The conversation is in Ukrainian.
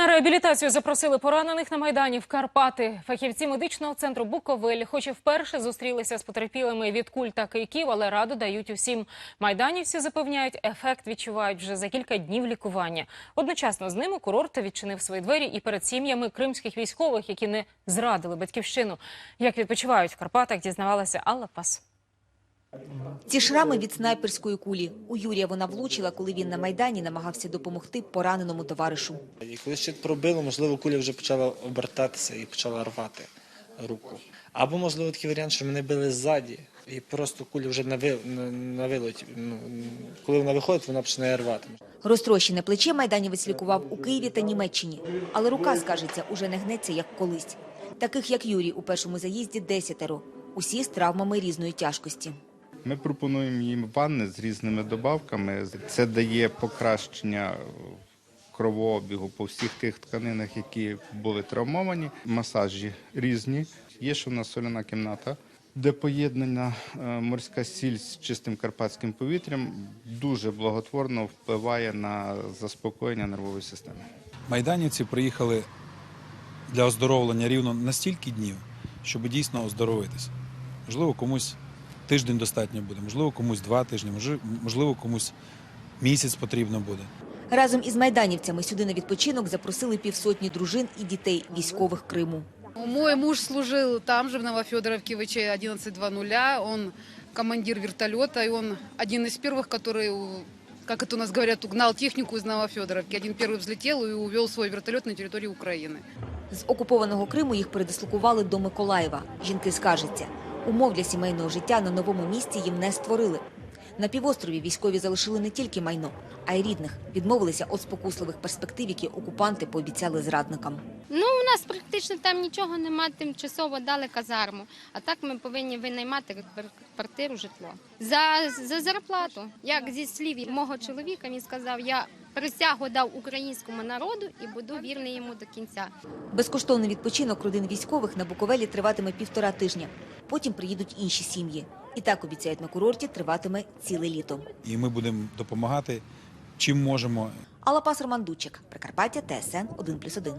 На реабілітацію запросили поранених на майдані в Карпати. Фахівці медичного центру Буковель, хоч і вперше зустрілися з потерпілими від куль та кийків, але раду дають усім. Майданівці запевняють, ефект відчувають вже за кілька днів лікування. Одночасно з ними курорт відчинив свої двері і перед сім'ями кримських військових, які не зрадили батьківщину. Як відпочивають в Карпатах, дізнавалася Алла Пас. Ці шрами від снайперської кулі. У Юрія вона влучила, коли він на Майдані намагався допомогти пораненому товаришу. І коли щит пробило, можливо, куля вже почала обертатися і почала рвати руку. Або, можливо, такий варіант, що мене били ззаді, і просто куля вже на, ви, на, на вилоті. Ну, коли вона виходить, вона починає рвати. Розтрощене плече майданівець лікував у Києві та Німеччині. Але рука, скажеться, уже не гнеться, як колись. Таких, як Юрій, у першому заїзді десятеро. Усі з травмами різної тяжкості. Ми пропонуємо їм ванни з різними добавками. Це дає покращення кровообігу по всіх тих тканинах, які були травмовані. Масажі різні. Є ще в нас соляна кімната, де поєднана е, морська сіль з чистим карпатським повітрям дуже благотворно впливає на заспокоєння нервової системи. Майданівці приїхали для оздоровлення рівно на стільки днів, щоб дійсно оздоровитися. Можливо, комусь тиждень достатньо буде, можливо, комусь два тижні, може- можливо, комусь місяць потрібно буде. Разом із майданівцями сюди на відпочинок запросили півсотні дружин і дітей військових Криму. Мой муж служил там же, в Новофедоровке, ВЧ 1120. Он командир вертолета, и он один из первых, который, у- как это у нас говорят, угнал технику из Новофедоровки. Один первый взлетел и увел свой вертолет на территорию Украины. З окупованого Криму їх передислокували до Миколаєва. Жінки скаржаться, умов для сімейного життя на новому місці їм не створили. На півострові військові залишили не тільки майно, а й рідних. Відмовилися від спокусливих перспектив, які окупанти пообіцяли зрадникам. Ну, у нас практично там нічого нема, тимчасово дали казарму. А так ми повинні винаймати квартиру, житло. За, за зарплату. Як зі слів мого чоловіка, він сказав, я присягу дав українському народу і буду вірний йому до кінця. Безкоштовний відпочинок родин військових на Буковелі триватиме півтора тижня. Потім приїдуть інші сім'ї. І так обіцяють на курорті триватиме ціле літо. І ми будемо допомагати чим можемо. Алла Пас Роман Дучик, Прикарпаття, ТСН 1+,1.